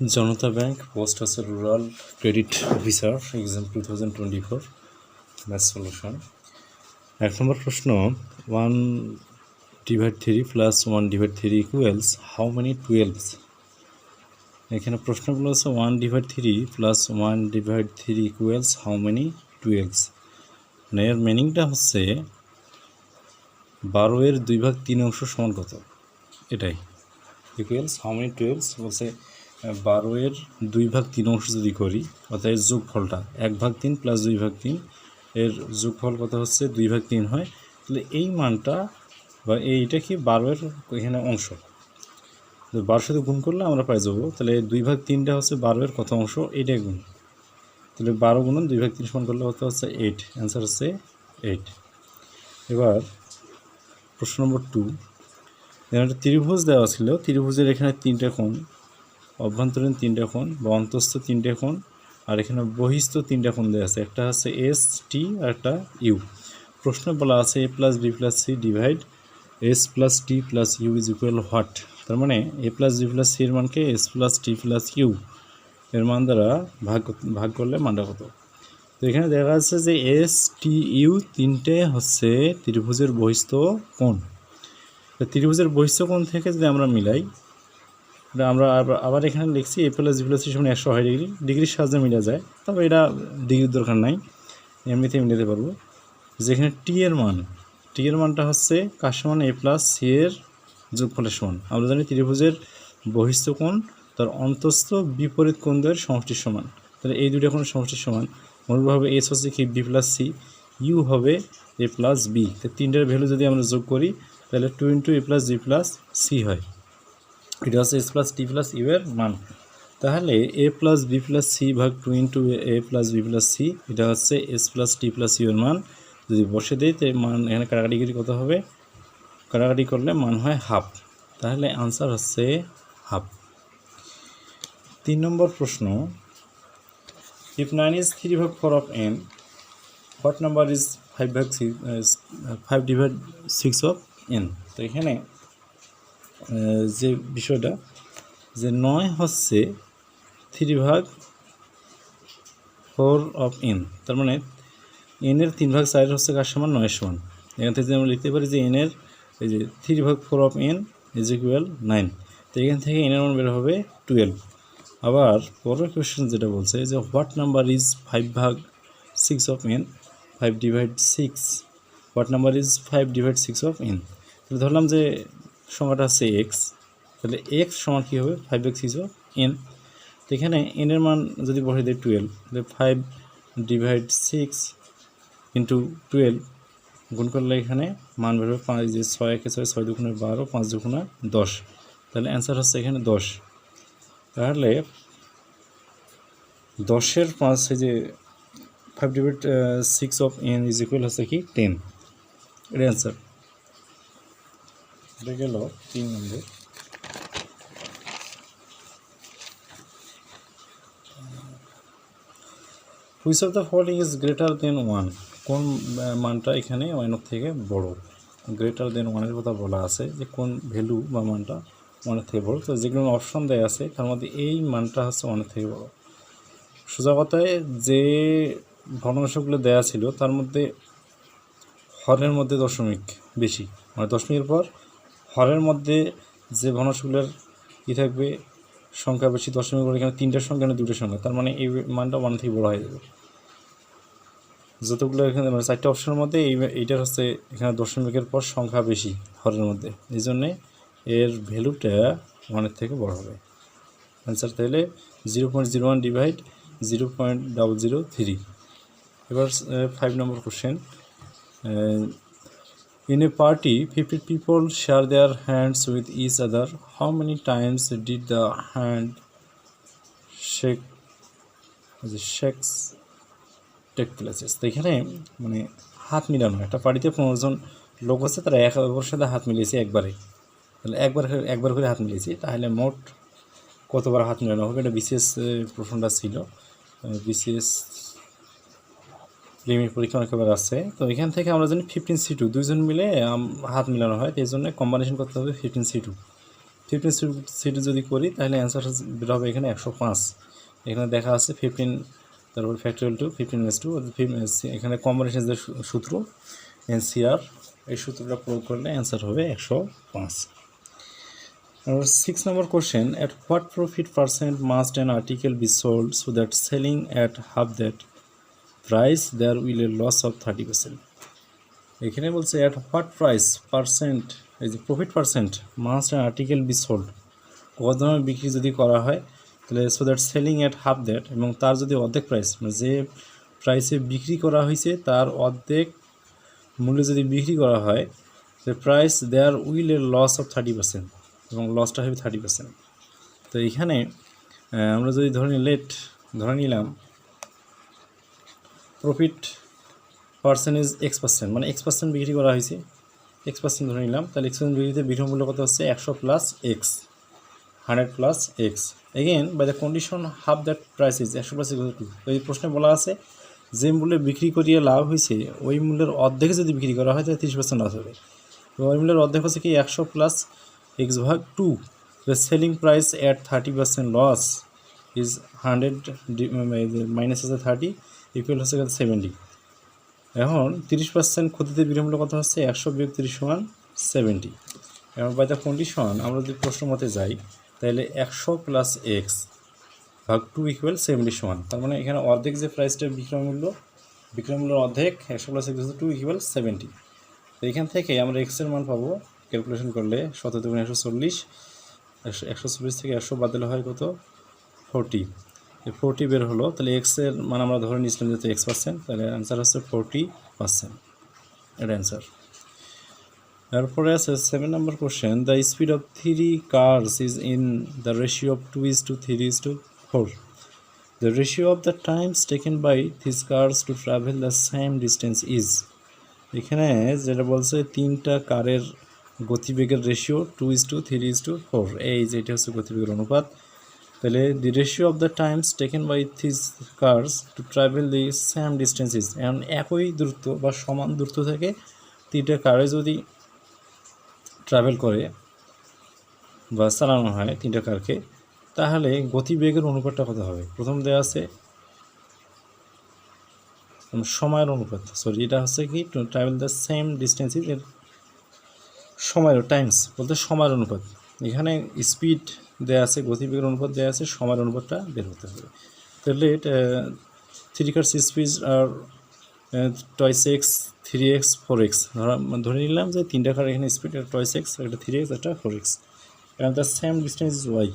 জনতা bank, post আছে rural credit officer exam two thousand twenty four math solution এক নম্বর প্রশ্ন one divide three plus one divide three equals how many twelves এখানে প্রশ্নগুলো হচ্ছে one divide three plus one divide three equals how many twelves মানে এর মিনিংটা হচ্ছে বারো এর দুই ভাগ তিন অংশ সমান কত? এটাই। ইকুয়ালস হাউ মেনি টুয়েলভস বলছে বারো এর দুই ভাগ তিন অংশ যদি করি, অর্থাৎ এর যোগফলটা এক ভাগ তিন প্লাস দুই ভাগ তিন, এর যোগফল কত হচ্ছে? দুই ভাগ তিন হয়। তাহলে এই মানটা বা এইটা কি বারোয়ের এখানে অংশ? তো বারোর সাথে গুণ করলে আমরা পাই যাব। তাহলে দুই ভাগ তিনটা হচ্ছে বারোয়ের কত অংশ? এইটাই গুণ। তাহলে বারো গুণন দুই ভাগ তিন সমান করলে কত হচ্ছে? এইট অ্যান্সার হচ্ছে এইট এবার প্রশ্ন নম্বর টু এখানে একটা ত্রিভুজ দেওয়া ছিল। ত্রিভুজের এখানে তিনটে কোণ। অভ্যন্তরীণ তিনটে কোণ বা অন্তস্থ তিনটে কোণ, আর এখানে বহিস্থ তিনটে কোণ দেওয়া আছে। একটা হচ্ছে এস টি আর একটা ইউ প্রশ্ন বলা আছে A plus B plus C divide S plus T plus U is equal what তার মানে এ প্লাস বি প্লাস সির মানকে S plus T plus U এর মান দ্বারা ভাগ ভাগ করলে মানটা কত? তো এখানে দেখা যাচ্ছে যে এস টি ইউ তিনটে হচ্ছে ত্রিভুজের বহিস্থ কোণ। ত্রিভুজের বহিস্থ কোণ থেকে যদি আমরা মিলাই আমরা আবার- এখানে লিখছি এ প্লাস বি সি সমান একশো হয় ডিগ্রি ডিগ্রির সাহায্যে মিলা যায়। তবে এটা ডিগ্রির দরকার নাই এমনিতে মিলাতে পারব। যেখানে টি এর মান টি এর মানটা হচ্ছে কার সমান? এ প্লাস সি এর যোগফলের সমান। আমরা জানি ত্রিভুজের বহিস্থ কোণ, তার অন্তস্থ বিপরীত কোণদের সমষ্টির সমান। তাহলে এই দুটো কোণ সমষ্টির সমান। মূলভাবে এস হচ্ছে কি বি প্লাস সি ইউ হবে এ প্লাস বি তো তিনটার ভ্যালু যদি আমরা যোগ করি, তাহলে two into A plus B plus C হয়। এটা হচ্ছে S plus T plus U এর মান তাহলে A plus B plus C ভাগ two into A plus B plus C এটা হচ্ছে S plus T plus U এর মান। যদি বসে দিই, তো মান এখানে কাটাকাটি কত হবে? কাটাকাটি করলে মান হয় হাফ তাহলে আনসার হচ্ছে হাফ তিন নম্বর প্রশ্ন। ইফ নাইন ইজ থ্রি ভাগ four of N what number is five ভাগ six five divide six of N তো এখানে যে বিষয়টা, যে নয় হচ্ছে থ্রি ভাগ ফোর অফ এন তার মানে এনের তিন ভাগ চার হচ্ছে কার সমান? নয়ের সমান। এখান থেকে আমরা লিখতে পারি যে এনের এই যে থ্রি ভাগ four of N is equal nine তো এখান থেকে এনের মান বের হবে টুয়েলভ আবার পরের কোয়েশ্চেন যেটা বলছে যে হোয়াট নাম্বার ইজ ফাইভ ভাগ six of N five divide six what number is five divide six of N তাহলে ধরলাম যে সংখ্যাটা হচ্ছে এক্স তাহলে এক্স সমান কী হবে? ফাইভ এক্স সিক্স এন তো এখানে এনের মান যদি বসে দেয় টুয়েলভ তাহলে five divide six into twelve গুণ করলে এখানে মান বেরোবে পাঁচ যে ছয় একে ছয় ছয় দুগুণে বারো, পাঁচ দুগুণে দশ। তাহলে অ্যান্সার হচ্ছে এখানে দশ। তাহলে দশের পাঁচ যে five divide six of N is equal হচ্ছে কি? টেন এটা অ্যান্সার এটা গেল তিন নম্বর। Which of the following is greater than one কোন মানটা এখানে ওয়ানের থেকে বড়? গ্রেটার দেন ওয়ানের কথা বলা আছে যে কোন ভ্যালু বা মানটা ওয়ানের থেকে বড়। তো যেগুলো অপশন দেওয়া আছে, তার মধ্যে এই মানটা হচ্ছে ওয়ানের থেকে বড়। সোজা কথায় যে ভগ্নাংশগুলো দেওয়া ছিল, তার মধ্যে হরের মধ্যে দশমিক বেশি। মানে দশমিকের পর হরের মধ্যে যে ভগ্নাংশগুলোর কী থাকবে, সংখ্যা বেশি দশমিক করে এখানে তিনটার সংখ্যা এখানে দুটোর সংখ্যা, তার মানে এই মানটা ওয়ান থেকে বড় হয়ে যাবে। যতগুলো এখানে মানে চারটে অপশনের মধ্যে এই এইটার হচ্ছে এখানে দশমিকের পর সংখ্যা বেশি হরের মধ্যে। এই জন্যে এর ভ্যালুটা ওয়ানের থেকে বড় হবে। অ্যান্সার তাহলে zero point zero one divide zero point double zero three এবার five number question In a party, 50 people share their hands with each other. How many times did the hand shake? Shakes take places? তো এখানে মানে হাত মিলানো একটা পার্টিতে পনেরো জন লোক আছে তারা এক ওর সাথে হাত মিলিয়েছে একবারে। তাহলে একবার একবার করে হাত মিলিয়েছি। তাহলে মোট কতবার হাত মিলানো হবে? এটা বিশেষ প্রশ্নটা ছিল। বিশেষ লিমিট পরীক্ষা অনেকবার আছে। তো এখান থেকে আমরা জানি ফিফটিন সি টু দুইজন মিলে হাত মিলানো হয়। এই জন্য কম্বিনেশন করতে হবে fifteen C two fifteen C two যদি করি, তাহলে অ্যান্সার বের হবে এখানে একশো পাঁচ। এখানে দেখা আছে ফিফটিন তারপর factorial two fifteen S two এখানে কম্বিনেশন যে সূত্র, এনসিআর, এই সূত্রটা প্রয়োগ করলে অ্যান্সার হবে একশো পাঁচ। তারপর six number question at what profit percent must an article be sold so that selling at half that price, there will a loss of thirty percent এখানে বলছে অ্যাট হোয়াট প্রাইস পার্সেন্ট এই যে profit percent must an article be sold কত দামে বিক্রি যদি করা হয়, তাহলে so that selling at half that এবং তার যদি অর্ধেক প্রাইস মানে যে প্রাইসে বিক্রি করা হয়েছে, তার অর্ধেক মূল্যে যদি বিক্রি করা হয় দ্য প্রাইস দেয়ার উইল এর লস অফ থার্টি পার্সেন্ট এবং লসটা হবে থার্টি পার্সেন্ট তো এখানে আমরা যদি ধরে লেট ধরে নিলাম প্রফিট পার্সেন্টেজ এক্স পার্সেন্ট মানে এক্স পার্সেন্ট বিক্রি করা হয়েছে। এক্স পার্সেন্ট ধরে নিলাম, তাহলে এক্স পার্সেন্ট বিক্রিতে বিক্রয় মূল্য কত হচ্ছে? একশো plus X hundred plus X again by the condition half that price is একশো প্লাস তো এই প্রশ্নে বলা আছে, যে মূল্যে বিক্রি করিয়ে লাভ হয়েছে, ওই মূল্যের অর্ধেকে যদি বিক্রি করা হয়, তাহলে তিরিশ পার্সেন্ট লস হবে। ওই মূল্যের অর্ধেক হচ্ছে কি? একশো প্লাস এক্স ভাগ two the selling price at thirty percent loss is hundred minus আছে থার্টি ইকুয়াল হচ্ছে সেভেন্টি এখন তিরিশ পার্সেন্ট ক্ষতিতে বিরামূল্য কত হচ্ছে? একশো বিয়োগ তিরিশ সমান সেভেন্টি এবং বাই দ্য কন্ডিশন আমরা যদি প্রশ্ন মতে যাই, তাহলে একশো প্লাস এক্স ভাগ টু ইকুয়াল সেভেন্টি সমান। তার মানে এখানে অর্ধেক যে প্রাইসটা বিক্রয় মূল্য অর্ধেক একশো plus X two equal seventy তো এখান থেকে আমরা এক্সের মান পাবো ক্যালকুলেশন করলে সতেরো একশো চল্লিশ, একশো একশো চল্লিশ থেকে একশো বাদ দিলে হয় কত? ফোরটি ফোরটি বের হলো, তাহলে এক্সের মানে আমরা ধরে নিয়েছিলাম যেহেতু এক্স পার্সেন্ট তাহলে অ্যান্সার হচ্ছে ফোরটি পার্সেন্ট এটা অ্যান্সার তারপরে আছে seven number question the speed of three cars is in the ratio of two is to three is to four the ratio of the times taken by this cars to travel the same distance is এখানে যেটা বলছে তিনটা কারের গতিবেগের ratio two is to three is to four এই যে এটা হচ্ছে গতিবেগের অনুপাত তাহলে the ratio of the times taken by this cars to travel the same distances এখন একই দূরত্ব বা সমান দূরত্ব থেকে তিনটা কারে যদি ট্রাভেল করে বা চালানো হয় তিনটা কারকে তাহলে গতিবেগের অনুপাতটা কত হবে? প্রথম দেওয়া আছে সময়ের অনুপাত সরি এটা হচ্ছে কি to travel the same distances এর সময়ের টাইমস বলতে সময়ের অনুপাত। এখানে স্পিড দেওয়া আছে, গতিবেগের অনুপাত দেওয়া আছে, সময়ের অনুপাতটা বের হতে হবে। তাহলে থ্রি কার্স স্পিড আর twice X three X four X ধরা নিলাম যে তিনটা কার এখানে স্পিড একটা টয়েস এক্স একটা থ্রি এক্স একটা ফোর এক্স এবং the same distance Y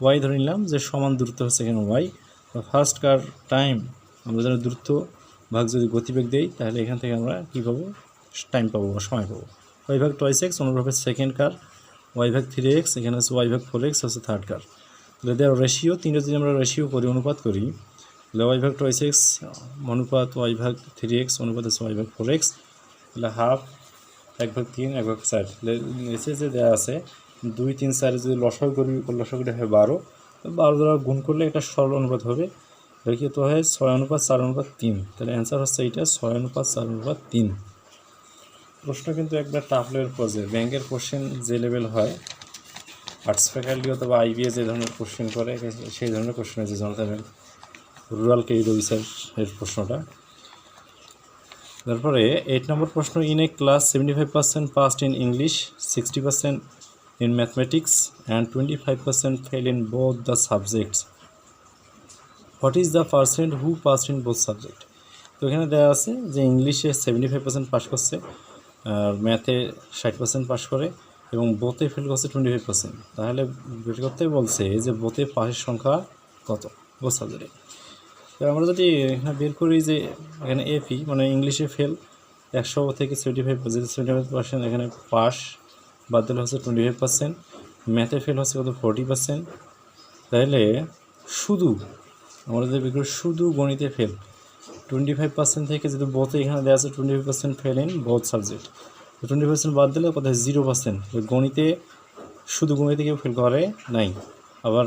Y ধরে নিলাম যে সমান দূরত্ব হচ্ছে এখানে ওয়াই ফার্স্ট কার টাইম আমরা যেন দূরত্ব ভাগ যদি গতিবেগ দেই, তাহলে এখান থেকে আমরা কী পাবো? টাইম পাবো বা সময় পাবো। ওই ভাগ টয়েস এক্স অনুরূপে সেকেন্ড কার ওয়াই ভাগ থ্রি এক্স এখানে হচ্ছে ওয়াই ভাগ ফোর এক্স হচ্ছে থার্ড কার তাহলে দেওয়ার রেশিও তিনটা যদি আমরা রেশিও করি, অনুপাত করি, তাহলে ওয়াই ভাগ টয়েস এক্স অনুপাত ওয়াই ভাগ থ্রি এক্স অনুপাত হচ্ছে ওয়াই ভাগ ফোর এক্স তাহলে হাফ এক ভাগ তিন এক ভাগ চার। তাহলে নিচে যে দেওয়া আছে, দুই, তিন, চারে যদি লসাগু করি, লসাগুটা হয় বারো বারো দ্বারা গুণ করলে এটা সরল অনুপাত হবে। দেখি তো হয়? ছয় অনুপাত চার অনুপাত তিন। তাহলে অ্যান্সার হচ্ছে এইটা, ছয় অনুপাত চার অনুপাত তিন। প্রশ্ন কিন্তু একবার টাফ লেভেল পর্যায়ে ব্যাংকের কোশ্চেন যে লেভেল হয় আর্টস ফ্যাকাল্টি অথবা আইবিএ যে ধরনের কোশ্চেন করে, সেই ধরনের কোশ্চেন আছে Janata bank rural credit officer এর প্রশ্নটা। তারপরে এইট নম্বর প্রশ্ন in a class seventy five percent passed in English sixty percent in mathematics and twenty five percent fail in both the subjects what is the percent who passed in both subject তো এখানে দেওয়া আছে যে ইংলিশে seventy five percent pass করছে আর ম্যাথে ষাট percent pass করে এবং বোতে ফেল করছে টোয়েন্টি ফাইভ পার্সেন্ট তাহলে বের করতে বলছে যে বোতে পাসের সংখ্যা কত? বোথ তো আমরা যদি এখানে বের করি যে এখানে এপি মানে ইংলিশে ফেল, একশো থেকে সেভেন্টি ফাইভ যেহেতু সেভেন্টি ফাইভ পার্সেন্ট এখানে পাস বাদ দিলে হচ্ছে টোয়েন্টি ফাইভ পার্সেন্ট ম্যাথে ফেল হচ্ছে কত? ফোরটি পার্সেন্ট তাহলে শুধু, আমরা যদি বের করি শুধু গণিতে ফেল টোয়েন্টি ফাইভ পার্সেন্ট থেকে যদি বোথে এখানে দেওয়া আছে twenty five percent fail in both subject twenty percent বাদ দিলে কোথায় জিরো পার্সেন্ট গণিতে শুধু গণিতে কেউ ফেল করে নাই। আবার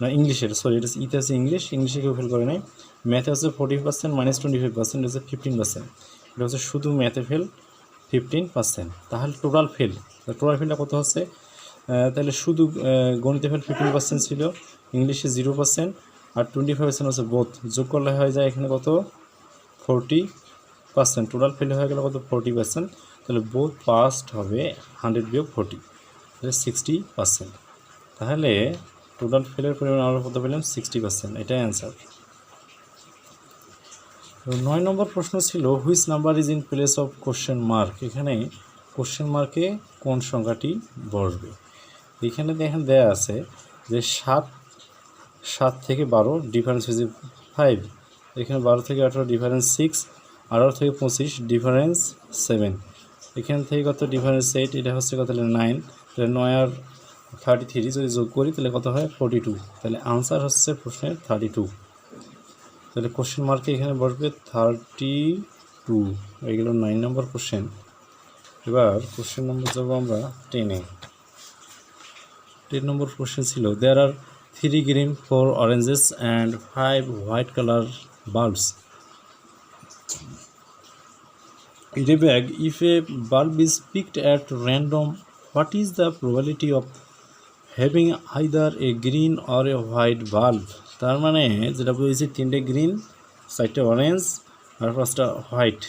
না, ইংলিশের সরি এটা ইতে আছে ইংলিশ ইংলিশে কেউ ফেল করে নাই। ম্যাথে হচ্ছে forty percent minus twenty five percent হচ্ছে ফিফটিন পার্সেন্ট এটা হচ্ছে শুধু ম্যাথে ফেল ফিফটিন পার্সেন্ট তাহলে টোটাল ফেল টোটাল ফেলটা কত হচ্ছে? তাহলে শুধু গণিতে ফেল ফিফটিন পার্সেন্ট ছিল ইংলিশে জিরো পার্সেন্ট আর টোয়েন্টি ফাইভ পার্সেন্ট হচ্ছে বোথ যোগ করলে হয়ে যায় এখানে কত? ফোরটি পার্সেন্ট টোটাল ফেল হয়ে গেলে কত? ফোরটি পার্সেন্ট তাহলে বোথ পাস্ট হবে হান্ড্রেড বিয়োগ ফোরটি তাহলে সিক্সটি পার্সেন্ট তাহলে টোটাল ফেলের পরিমাণ আমরা কত পেলাম? সিক্সটি পার্সেন্ট এটাই অ্যান্সার নয় নম্বর প্রশ্ন ছিল which number is in place of question mark এখানে কোশ্চেন মার্কে কোন সংখ্যাটি বসবে? এখানে দেখেন দেয়া আছে যে সাত সাত থেকে বারো ডিফারেন্স হয়েছে ফাইভ এখানে বারো থেকে আঠারো ডিফারেন্স সিক্স আঠারো থেকে পঁচিশ ডিফারেন্স সেভেন এখান থেকে কত ডিফারেন্স এইট এটা হচ্ছে কত? তাহলে নাইন তাহলে নয় আর থার্টি থ্রি যদি যোগ করি, তাহলে কত হয়? ফোর্টি টু তাহলে আনসার হচ্ছে প্রশ্নের থার্টি টু তাহলে কোশ্চেন মার্কে এখানে বসবে থার্টি টু এগুলো নাইন নম্বর কোশ্চেন এবার কোশ্চেন নম্বর যাব আমরা টেনে টেন নম্বর কোশ্চেন ছিল there are three green four oranges and five white colour bulbs. in a bag if a bulb is picked at random, what is the probability of having either a green or a white bulb? তার মানে যেটা বলেছি, তিনটে green চারটে orange আর পাঁচটা white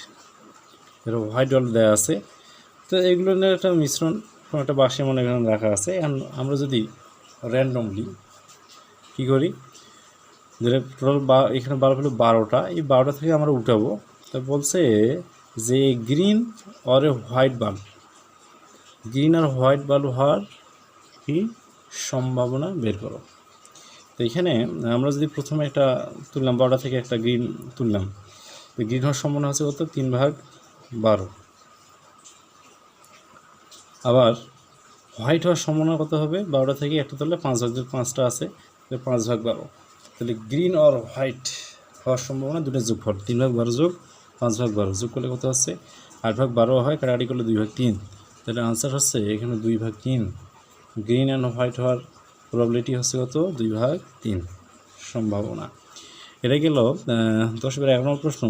এটা white bulb দেওয়া আছে। তো এগুলো নিয়ে একটা মিশ্রণ, কোনো একটা বাসে মনে করেন রাখা আছে। এখন আমরা যদি র্যান্ডমলি কী করি? যেটা টোটাল বা, এখানে বাল্ব হলো বারোটা। এই বারোটা থেকে আমরা উঠাবো। তা বলছে যে green or a white bulb green R white bulb হওয়ার কি সম্ভাবনা বের করো। তো এখানে আমরা যদি প্রথমে একটা তুললাম, বারোটা থেকে একটা গ্রিন তুললাম। তো গ্রিন হওয়ার সম্ভাবনা হচ্ছে কত? তিন ভাগ বারো। আবার হোয়াইট হওয়ার সম্ভাবনা কত হবে? বারোটা থেকে একটা তুললে পাঁচ ভাগ পাঁচটা আছে পাঁচ ভাগ বারো। তাহলে গ্রিন আর হোয়াইট হওয়ার সম্ভাবনা দুটো যোগ ফল তিন ভাগ বারো যোগ, পাঁচ ভাগ বারো। যোগ করলে কত হচ্ছে আট ভাগ বারো হয়, কাটাকাটি করলে দুই ভাগ তিন। তাহলে আনসার হচ্ছে এখানে দুই ভাগ তিন। গ্রিন অ্যান্ড হোয়াইট হওয়ার প্রবাবিলিটি হচ্ছে কত? দুই ভাগ তিন। সম্ভাবনা। এটা গেল দশ এবার এক নম্বর প্রশ্ন।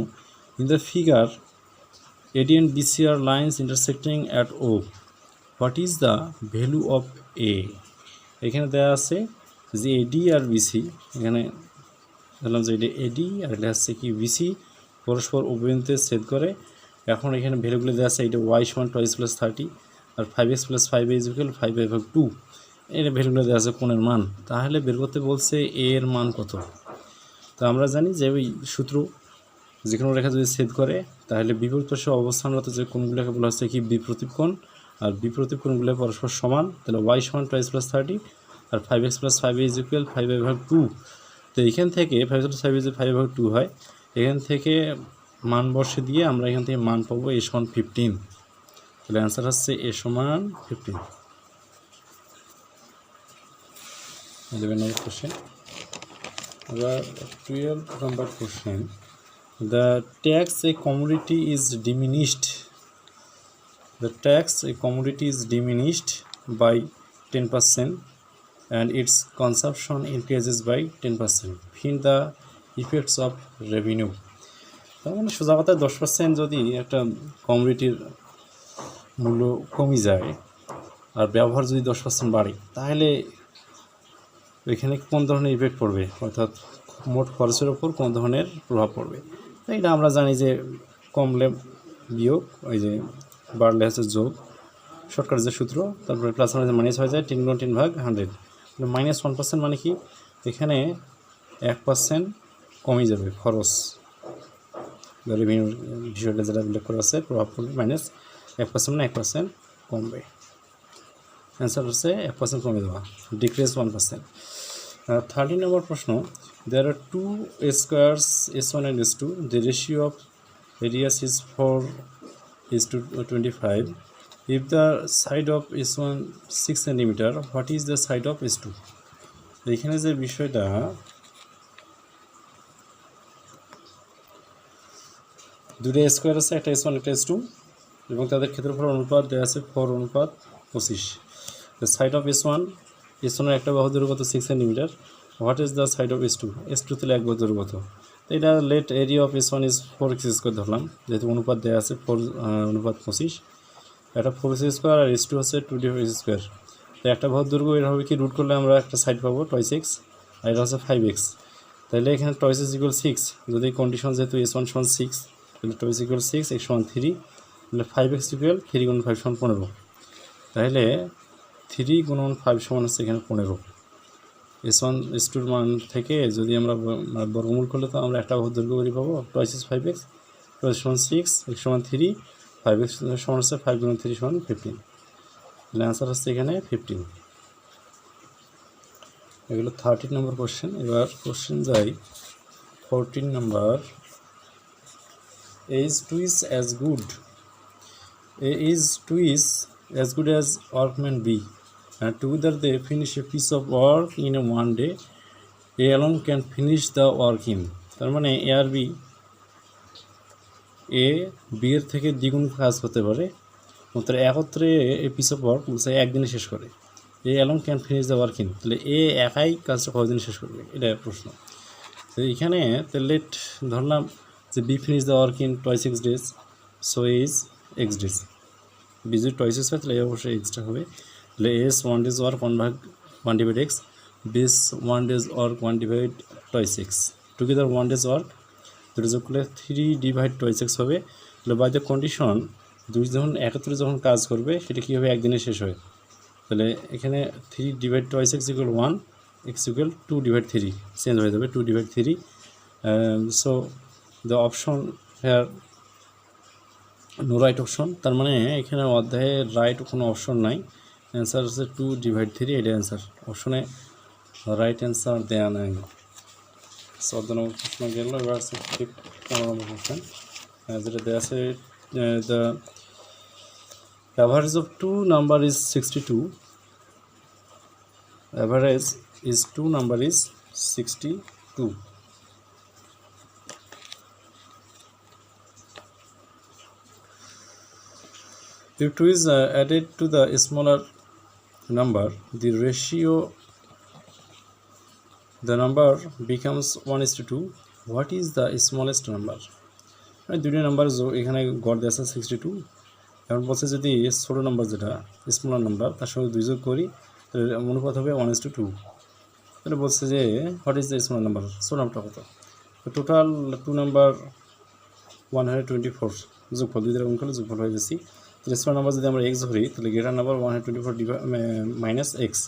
In the figure AD and BC are lines intersecting at O what is the value of A এখানে দেওয়া আছে যে এডি আর বিসি এখানে ধরলাম যে এটা এডি আর এটা হচ্ছে কি বিসি পরস্পর উভয়ন্তে ছেদ করে। এখন এখানে ভ্যালুগুলো দেওয়া আছে, এটা ওয়াই সমান twice plus thirty R five X plus five is equal five ভাগ টু এটা ভ্যালুগুলো দেওয়া আছে কোণের মান। তাহলে বের করতে বলছে এ এর মান কত? তো আমরা জানি যে ওই সূত্র যে কোনো রেখা যদি ছেদ করে, তাহলে বিপরীত পাশে অবস্থানরত যে কোণগুলোকে বলা হচ্ছে কি বিপ্রতীপ কোণ আর বিপ্রতীপ কোণগুলো পরস্পর সমান, তাহলে ওয়াই সমান twice plus thirty R five x plus five is equal five by ভাগ টু তো এইখান থেকে five plus five is five ভাগ টু হয়। এখান থেকে মান বসে দিয়ে আমরা এখান থেকে মান পাবো এ সমান ফিফটিন তাহলে অ্যান্সার হচ্ছে এ সমান ফিফটিন ইলেভেন নম্বর কোশ্চেন এবার twelve number question the tax a commodity is diminished the tax a commodity is diminished by 10% and its consumption increases by 10% find the effects of revenue. তার মানে সোজা কথায় দশ percent যদি একটা কমোডিটির মূল্য কমে যায় আর ব্যবহার যদি দশ পার্সেন্ট বাড়ে, তাহলে এখানে কোন ধরনের ইফেক্ট পড়বে? অর্থাৎ মোট খরচের ওপর কোন ধরনের প্রভাব পড়বে? তো এটা আমরা জানি যে কমলে বিয়োগ ওই যে বাড়লে হচ্ছে যোগ শর্টকাট যে সূত্র, তারপরে প্লাস মাইনাস হয়ে যায় গুণ তিন ভাগ হান্ড্রেড মাইনাস ওয়ান পার্সেন্ট মানে কি? এখানে এক পার্সেন্ট কমে যাবে খরচ। রেভিনিউ বিষয়টা যেটা উল্লেখ করা আছে, প্রভাব পড়বে মাইনাস এক পার্সেন্ট মানে এক পার্সেন্ট কমবে। অ্যান্সার হচ্ছে এক পার্সেন্ট কমে দেওয়া decrease one percent thirty number প্রশ্ন there are two squares S one and S two the ratio of radius is 4 is to 25 if the side of s1 6 centimeter, what is the side of s2 এখানে যে বিষয়টা দুটো square আছে, একটা S one একটা S two এবং তাদের ক্ষেত্রফল অনুপাত দেওয়া আছে ফোর অনুপাত পঁচিশ। Side of S one S ওয়ানের একটা বাহু দূরগত six centimetre what is the side of S two S two তাহলে এক বাহু দূরগত তো এটা let area of S one is four x square ধরলাম, যেহেতু অনুপাত দেওয়া আছে ফোর অনুপাত পঁচিশ। এটা ফোর এক্স স্কোয়ার আর এস টু হচ্ছে টু ডি এক্স স্কোয়ার তো একটা ভর দৈর্ঘ্য এর হবে কি রুট করলে আমরা একটা সাইড পাবো টয়েস এক্স আর এটা হচ্ছে ফাইভ এক্স তাহলে এখানে টয়েস ইজ ইকুয়াল সিক্স যদি কন্ডিশন যেহেতু এস ওয়ান সমান সিক্স তাহলে twice equal six x one three তাহলে ফাইভ এক্স ইকুয়াল থ্রি গুণ ফাইভ সমান পনেরো। তাহলে থ্রি গুণন ফাইভ সমান হচ্ছে এখানে পনেরো। এস ওয়ান এস টুর মান থেকে যদি আমরা মানে বর্গমূল করলে তো আমরা একটা ভর দৈর্ঘ্য করে পাবো টয়েস ফাইভ এক্স টয়েস সমান সিক্স এক্স সমান থ্রি ফাইভ এক্স সমান হচ্ছে ফাইভ গুণ থ্রি সমান ফিফটিন তাহলে অ্যান্সার হচ্ছে এখানে ফিফটিন এগুলো থার্টিন নম্বর কোশ্চেন এবার কোশ্চেন যাই। Fourteen number A is twice as good A is twice as good as workman B and together they finish a piece of work in a one day A alone can finish the work in তার মানে এ আর B A B এর থেকে দ্বিগুণ কাজ হতে পারে। মাত্র একত্রে এ পিস অফ ওয়ার্ক একদিনে শেষ করে। A alone can finish the work তাহলে এ একাই কাজটা কতদিনে শেষ করবে? এটা প্রশ্ন। তো এখানে তাহলে ধরলাম যে B finish the work in twice x days so is x days B যদি টয়েস এক্স হয়, তাহলে এ অবশ্যই এক্সট্রা হবে। তাহলে S one days work one ভাগ one divide x B's one days work one divide twice x together one days work দুটো যোগ করলে থ্রি ডিভাইড টয়েস এক্স হবে। তাহলে বাই দ্য কন্ডিশন দুই যখন একত্রে যখন কাজ করবে, সেটা কী হবে একদিনে শেষ হয়? তাহলে এখানে three divide twice x equal one x equal two divide three change হয়ে যাবে two divide three so the option here no right option তার মানে এখানে অধ্যায়ে রাইট কোনো অপশন নাই। অ্যান্সার হচ্ছে টু ডিভাইড থ্রি এটা অ্যান্সার অপশনে রাইট অ্যান্সার দেওয়া নাই। চোদ্দ নম্বর প্রশ্ন গেল এবার পনেরো নম্বর কোশ্চেন যেটা দেওয়া আছে the average of two number is sixty two average is two number is sixty two If 2 is uh, added to the smaller number, the ratio, the number becomes 1 is to 2. What is the smallest number? মানে দুটো number এখানে গড় দেওয়া আছে sixty two এখন বলছে যদি ছোটো নাম্বার যেটা স্মলার নাম্বার তার সঙ্গে দুই যোগ করি, তাহলে অনুপাত হবে ওয়ান ইস টু টু তাহলে বলছে যে what is the smaller number ছোটো নাম্বারটা কত? Total two number one hundred twenty four যোগফল দুই গুণ করলে যোগফল হয়ে যাচ্ছি। তাহলে নাম্বার যদি আমরা এক্স ধরি, তাহলে greater number one hundred twenty four minus x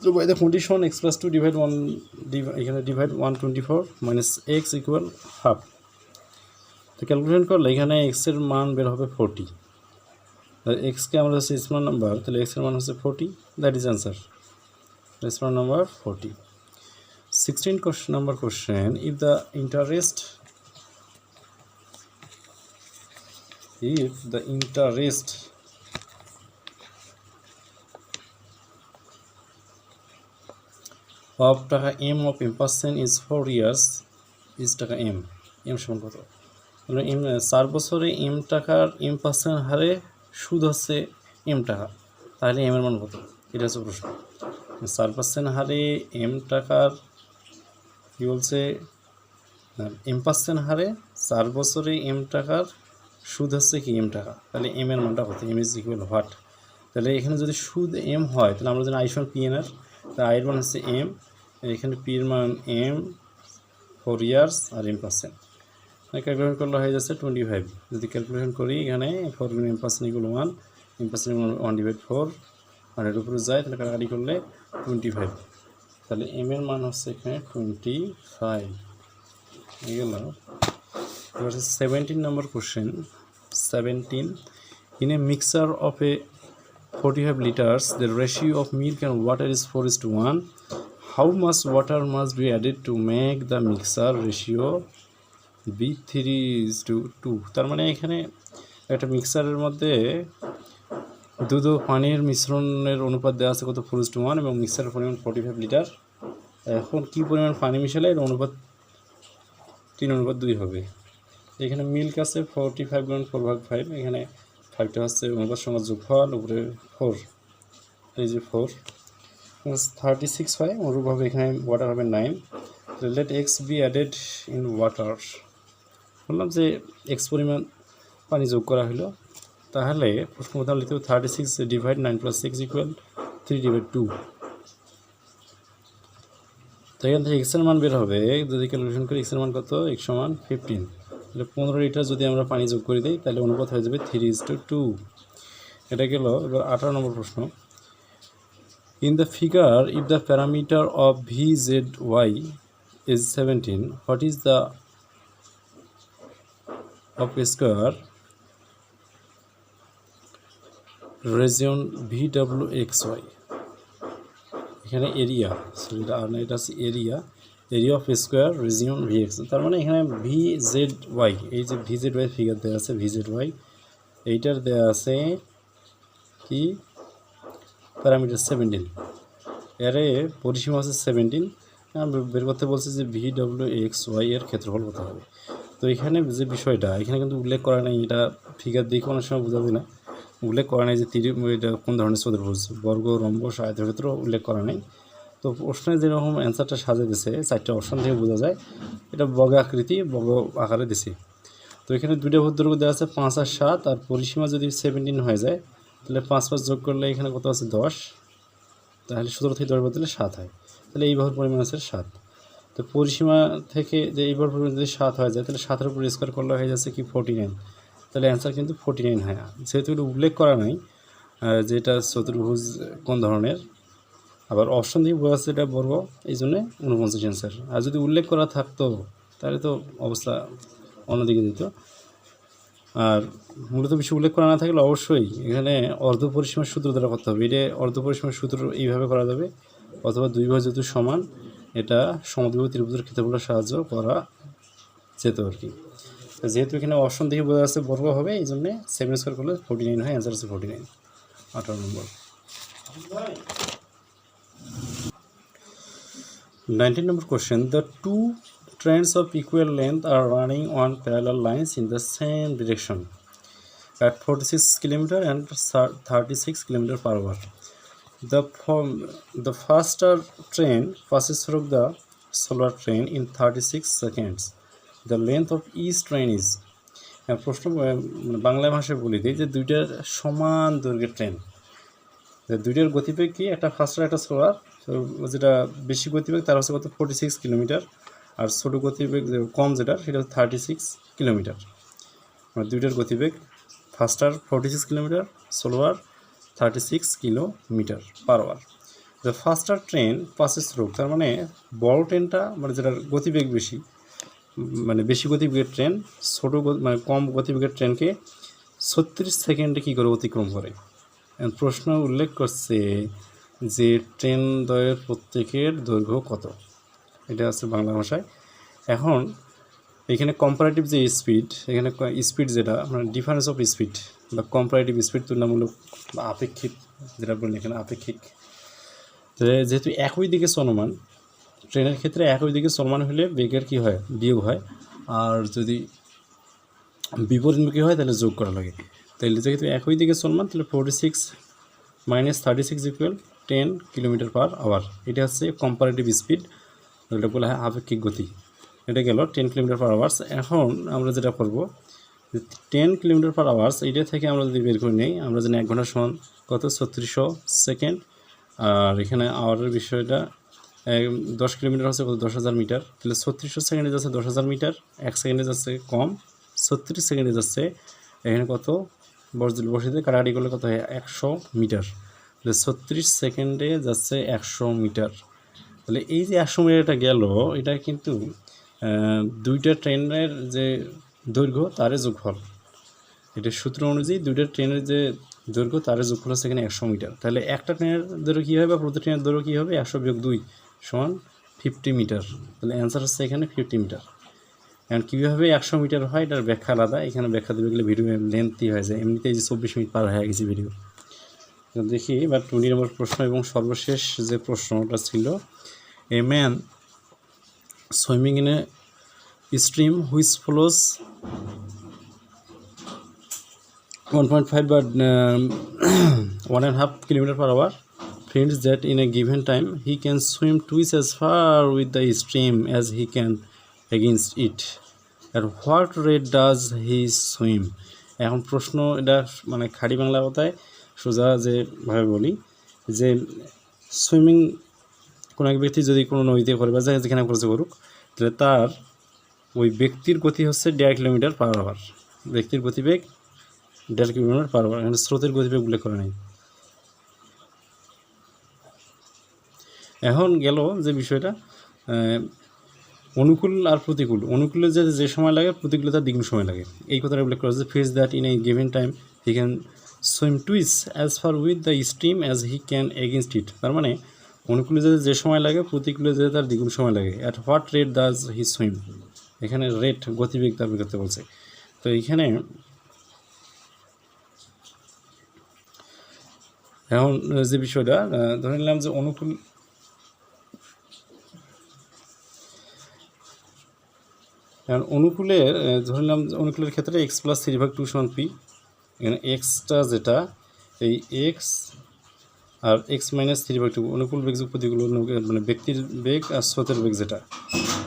তো by the condition x plus two divide one এখানে divide one twenty four minus x equal half তো ক্যালকুলেশন করলে এখানে এক্সের মান বের হবে ফোরটি এক্সকে আমরা হচ্ছে স্মল নাম্বার তাহলে এক্সের মান হচ্ছে forty that is answer small number forty sixteen question number question if the interest if the interest of টাকা M of M percent is four years is টাকা এম এম সমান কত? এম চার বছরে এম টাকার এম পার্সেন্ট হারে সুদ হচ্ছে এম টাকা। তাহলে এম এর মান কত? এটা হচ্ছে প্রশ্ন। চার পার্সেন্ট হারে এম টাকার, কী বলছে? এম পার্সেন্ট হারে চার বছরে এম টাকার সুদ হচ্ছে কি এম টাকা? তাহলে এম এর মানটা কত? এম ইজ ইকুয়াল হোয়াট তাহলে এখানে যদি সুদ এম হয়, তাহলে আমরা যদি আইসন পি তাহলে আইয়ের মান হচ্ছে এম এখানে পি এর মান এম ফোর ইয়ার্স আর এম পার্সেন্ট ক্যালকুলেশন করলে হয়ে যাচ্ছে টোয়েন্টি ফাইভ যদি ক্যালকুলেশন করি এখানে ফোর গুণ M percent equal one M percent one divide four আর এর উপরে যায়, তাহলে কাটাকাটি করলে টোয়েন্টি ফাইভ তাহলে এম এর মান হচ্ছে এখানে টোয়েন্টি ফাইভ গেল। এবার seventeen number question seventeen in a mixture of a forty five litres the ratio of milk and water is four is to one how much water must be added to make the mixture ratio be three is to two তার মানে এখানে একটা মিক্সারের মধ্যে দুধ ও পানির মিশ্রণের অনুপাত দেওয়া আছে কত? ফোর টু ওয়ান এবং মিক্সারের পরিমাণ ফোর্টি ফাইভ লিটার এখন কী পরিমাণ পানি মিশালে? এর অনুপাত তিন, অনুপাত দুই হবে। এখানে মিল্ক আছে ফোরটি ফাইভ গুণ ফোর ভাগ ফাইভ এখানে ফাইভটা হচ্ছে অনুপাত সঙ্গে যোগফল, উপরে ফোর, এই যে ফোর থার্টি সিক্স হয়, অনুরূপভাবে এখানে ওয়াটার হবে nine let x be added in water বললাম যে এক্স পরিমাণ পানি যোগ করা হলো, তাহলে প্রশ্ন প্রথম লিখতে হবে thirty six divide nine plus six equal three divide two তো এখান থেকে এক্সের মান বের হবে, যদি ক্যালকুলেশন করি এক্সের মান কত? এক্স সমান ফিফটিন তাহলে পনেরো লিটার যদি আমরা পানি যোগ করে দিই, তাহলে অনুপাত হয়ে যাবে থ্রি ইস টু টু এটা গেল, এবার আঠারো নম্বর প্রশ্ন। In the figure if the parameter of V Z Y is seventeen what is the of square region V W X Y এখানে এরিয়া সরি এটা আর এটা হচ্ছে area area of square region V X তার মানে এখানে V Z Y এই যে ভি জেড ওয়াই ফিগার দেওয়া আছে ভি জেড ওয়াই এইটার দেওয়া আছে কি? প্যারামিটার সেভেন্টিন এর পরিসীমা আছে সেভেন্টিন বের করতে বলছে যে ভি ডব্লিউ এক্স ওয়াই এর ক্ষেত্রফল কত হবে? তো এখানে যে বিষয়টা, এখানে কিন্তু উল্লেখ করা নেই, এটা ফিগার দেখে অনেক সময় বোঝা যায় না। উল্লেখ করা নেই যে তিরি এটা কোন ধরনের চতুর্ভুজ বর্গ রম্বস আয়তক্ষেত্র উল্লেখ করা নেই। তো প্রশ্নে যেরকম অ্যান্সারটা সাজিয়ে দিছে, চারটে অপশন থেকে বোঝা যায়। এটা বগ আকৃতি বগ আকারে দিছে। তো এখানে দুইটা ভদ্রদৈর্ঘ্য দেওয়া আছে, পাঁচ আর সাত, আর পরিসীমা যদি সেভেন্টিন হয়ে যায় তাহলে পাঁচ পাঁচ যোগ করলে এখানে কত আছে? দশ। তাহলে সতেরো থেকে দশ বদলে সাত হয়। তাহলে এই বাহুর পরিমাণ আছে সাত। তো পরিসীমা থেকে যে এই বাহুর পরিমাণ যদি সাত হয়ে যায় তাহলে সাতের উপর স্কোয়ার করলে হয়ে যাচ্ছে কি? ফোর্টি নাইন তাহলে অ্যান্সার কিন্তু ফোর্টি নাইন হয়। যেহেতু এটা উল্লেখ করা নাই আহ, যে এটা চতুর্ভুজ কোন ধরনের আবার অপশন দিয়ে বোঝা যাচ্ছে এটা বর্গ এই জন্যে উনপঞ্চাশ অ্যান্সার আর যদি উল্লেখ করা থাকতো তাহলে তো অবস্থা অন্যদিকে দিত। আর মূলত বিষয় উল্লেখ করা না থাকলে অবশ্যই এখানে অর্ধ পরিসীমার সূত্র দ্বারা করতে হবে। এটা অর্ধ পরিসীমার সূত্র এইভাবে করা যাবে, অথবা দুই ভাগ যেহেতু সমান, এটা সমদ্বিবাহু ত্রিভুজের ক্ষেত্রফলের সাহায্য করা যেত আর কি। যেহেতু এখানে অপশন দেখে বোঝা যাচ্ছে বর্গ হবে, এই জন্যে সেভেন স্কোয়ার করলে ফোর্টি নাইন হয় অ্যান্সার হচ্ছে ফোর্টি নাইন আঠারো নম্বর। Nineteen নম্বর question. The two trains of equal length are running on parallel lines in the same direction at 46 kilometer and 36 kilometer per hour. The form, the faster train passes through the slower train in 36 seconds. The length of each train is প্রশ্ন মানে বাংলা ভাষায় বলি দিই যে দুইটার সমান দৈর্ঘ্যের train দুইটার গতিবেগ কি একটা ফাস্টার একটা স্লোয়ার যেটা বেশি গতিবেগ তার হচ্ছে কত ফোর্টি সিক্স কিলোমিটার আর ছোটো গতিবেগ যে কম যেটা, সেটা থার্টি সিক্স কিলোমিটার। মানে দুইটার গতিবেগ faster forty six kilometre slower thirty six kilometre per hour the faster train passes through তার মানে বড় ট্রেনটা মানে যেটার গতিবেগ বেশি মানে বেশি গতিবেগের ট্রেন ছোটো মানে কম গতিবেগের ট্রেনকে ছত্রিশ সেকেন্ডে কী করে অতিক্রম করে? প্রশ্ন উল্লেখ করছে যে ট্রেন দ্বয়ের প্রত্যেকের দৈর্ঘ্য কত? এটা আছে বাংলা ভাষায়। এখন এখানে কম্পারেটিভ যে স্পিড এখানে স্পিড যেটা মানে ডিফারেন্স অফ স্পিড বা কম্পারেটিভ স্পিড তুলনামূলক বা আপেক্ষিক, যেটা বলি এখানে আপেক্ষিক। যেহেতু একই দিকে চলমান, ট্রেনের ক্ষেত্রে একই দিকে চলমান হলে বেগের কি হয়? বিয়োগ হয়। আর যদি বিপরীতমুখী হয় তাহলে যোগ করা লাগে। তাহলে যেহেতু একই দিকে চলমান, তাহলে forty six minus thirty six equal ten kilometre per hour এটা হচ্ছে কম্পারেটিভ স্পিড এটা বলা হয়, আপেক্ষিক গতি। এটা গেল টেন কিলোমিটার পার আওয়ার্স এখন আমরা যেটা করব টেন কিলোমিটার পার আওয়ার্স এটা থেকে আমরা যদি বের করে নিই, আমরা জানি এক ঘণ্টা সমান কত? ছত্রিশশো সেকেন্ড আর এখানে আওয়ারের বিষয়টা দশ কিলোমিটার হচ্ছে কত? দশ হাজার মিটার। তাহলে ছত্রিশশো সেকেন্ডে যাচ্ছে দশ হাজার মিটার, এক সেকেন্ডে যাচ্ছে কম। ছত্রিশ সেকেন্ডে যাচ্ছে এখানে কত? বর্জিল বসিতে কাটাকাটি করলে কত হয়? একশো মিটার। তাহলে ছত্রিশ সেকেন্ডে যাচ্ছে একশো মিটার। তাহলে এই যে একশো মিটারটা গেল, এটা কিন্তু দুইটা ট্রেনের যে দৈর্ঘ্য তারে যোগফল। এটা সূত্র অনুযায়ী দুইটা ট্রেনের যে দৈর্ঘ্য তারে যোগফল হচ্ছে এখানে একশো মিটার। তাহলে একটা ট্রেনের দৈর্ঘ্য কী হবে বা প্রতি ট্রেনের দৈর্ঘ্য কী হবে? একশো বিয়োগ দুই সমান ফিফটি মিটার। তাহলে অ্যান্সার হচ্ছে এখানে ফিফটি মিটার। এখন কীভাবে একশো মিটার হয়, এটার ব্যাখ্যা আলাদা। এখানে ব্যাখ্যা দেবে গেলে ভিডিও লেন্থই হয়ে যায়। এমনিতেই যে চব্বিশ মিনিট পার হয়ে গেছে ভিডিও দেখি বা টোয়েন্টি নম্বর প্রশ্ন এবং সর্বশেষ যে প্রশ্নটা ছিল a man swimming in a stream which flows 1.5 but um, one and a half kilometer per hour finds that in a given time he can swim twice as far with the stream as he can against it at what rate does he swim এখন প্রশ্ন এটা মানে খাড়ি বাংলা কথায় সোজা যেভাবে বলি যে swimming কোনো এক ব্যক্তি যদি কোনো নদীতে করে বা যেখানে করেছে করুক, তাহলে তার ওই ব্যক্তির গতি হচ্ছে দেড় কিলোমিটার পার আওয়ার ব্যক্তির গতিবেগ দেড় কিলোমিটার পার আওয়ার এখানে স্রোতের গতিবেগ উল্লেখ করে নেই। এখন গেল যে বিষয়টা অনুকূল আর প্রতিকূল। অনুকূলে যে যে সময় লাগে প্রতিকূলে তার দ্বিগুণ সময় লাগে। এই কথাটা উল্লেখ করা হচ্ছে finds that in a given time he can swim twice as far with the stream as he can against it তার মানে অনুকূলে যেতে যে সময় লাগে, প্রতিকূলে যেতে তার দ্বিগুণ সময় লাগে। At what rate does he swim এখানে রেট গতিবেগ দাবি করতে বলছে। তো এইখানে এখন যে বিষয়টা ধরে নিলাম যে অনুকূল এখন অনুকূলের ধরে নিলাম অনুকূলের ক্ষেত্রে এক্স প্লাস থ্রি ভাগ টু সমান পি এখানে এক্সটা যেটা, এই এক্স আর এক্স মাইনাস থ্রি ভাগ টু অনুকূল বেগ যোগ প্রতিকূল মানে ব্যক্তির বেগ আর স্রোতের বেগ যেটা,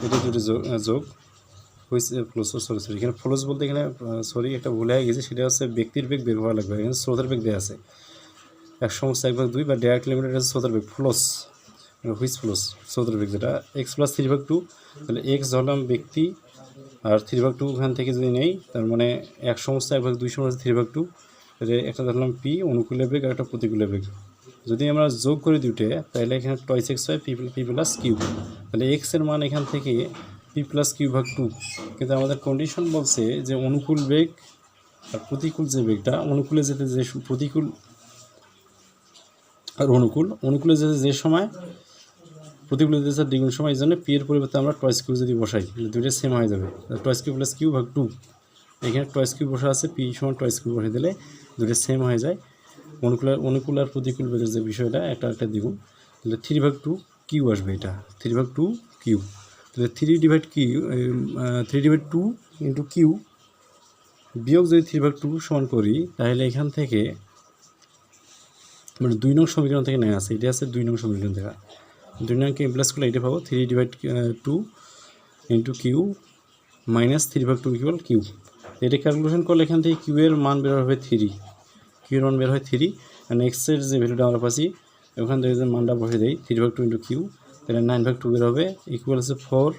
এটা দুটো যোগ হয়েছে ফ্লোস সরি সরি এখানে ফ্লোস বলতে এখানে সরি একটা ভুলে হয়ে গেছে, সেটা হচ্ছে ব্যক্তির বেগ বের হওয়া লাগবে, এখানে স্রোতের বেগ দেওয়া আছে। এক সমস্ত এক ভাগ দুই বা ডাইরেক্ট লিমিটেড হচ্ছে স্রোতের বেগ ফ্লোস হুইচ ফ্লোস স্রোতের বেগ যেটা এক্স প্লাস থ্রি ভাগ টু তাহলে এক্স ধরলাম ব্যক্তি, আর থ্রি ভাগ টু ওখান থেকে যদি নেই, তার মানে এক সমস্ত এক ভাগ দুই সমস্ত থ্রি ভাগ টু তাহলে একটা ধরলাম পি অনুকূলে বেগ আর একটা প্রতিকূলে বেগ। যদি আমরা যোগ করে দুটে তাহলে এখানে টয়েস এক্স হয় পি পি প্লাস কিউ তাহলে এক্সের মান এখান থেকে পি প্লাস কিউ ভাগ টু কিন্তু আমাদের কন্ডিশন বলছে যে অনুকূল বেগ আর প্রতিকূল যে বেগটা, অনুকূলে যেতে যে প্রতিকূল আর অনুকূল, অনুকূলে যেতে যে সময়, প্রতিকূলে যেতে স্যার দ্বিগুণ সময়, এই জন্য পি এর পরিবর্তে আমরা টয়েস কিউ যদি বসাই দুইটা সেম হয়ে যাবে। টয়েস কিউ প্লাস কিউ ভাগ টু এখানে টয়েস কিউ বসা আছে পি সমান টয়েস কিউ বসে দিলে দুটো সেম হয়ে যায়। অনুকূল আর- অনুকূল আর প্রতিকূল বেগের যে বিষয়টা একটা একটা দ্বিগুণ তাহলে থ্রি ভাগ টু কিউ আসবে এটা। থ্রি ভাগ টু কিউ। তাহলে three divide Q three divide two into Q. বিয়োগ যদি থ্রি ভাগ টু সমান করি, তাহলে এখান থেকে মানে দুই নং সমীকরণ থেকে নেওয়া আছে। এটা আছে দুই নং সমীকরণ থেকে। দুই নংকে প্লাস করলে এটা পাবো three divide two into Q minus three ভাগ টু ইকুয়াল কিউ। এটা ক্যালকুলেশন করলে এখান থেকে কিউ এর মান বের হবে থ্রি কিউ এর মান বের হয় থ্রি নেক্সটের যে ভ্যালুটা আমরা পাচ্ছি, ওখান থেকে যে মানটা বসে দেই থ্রি ভাগ টু ইন্টু কিউ তাহলে নাইন ভাগ টু বের হবে ইকুয়াল হচ্ছে ফোর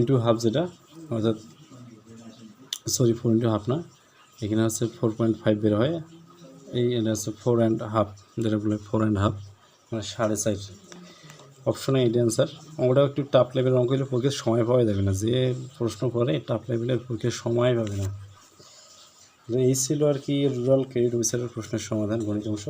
ইন্টু হাফ যেটা, অর্থাৎ সরি ফোর ইন্টু হাফ না, এখানে হচ্ছে ফোর পয়েন্ট ফাইভ বের হয়, এই এটা হচ্ছে ফোর অ্যান্ড হাফ যেটা বলে ফোর অ্যান্ড হাফ মানে সাড়ে চার। অপশনে এইটা অ্যান্সার অঙ্কটা একটু টাফ লেভেলের অঙ্ক হলে পরীক্ষার সময় পাওয়া যাবে না, যে প্রশ্ন করে টাফ লেভেলের পরীক্ষার সময় পাবে না। এই ছিল আর কি রুরাল ক্রেডিট অফিসারের প্রশ্নের সমাধান গণিত অংশ।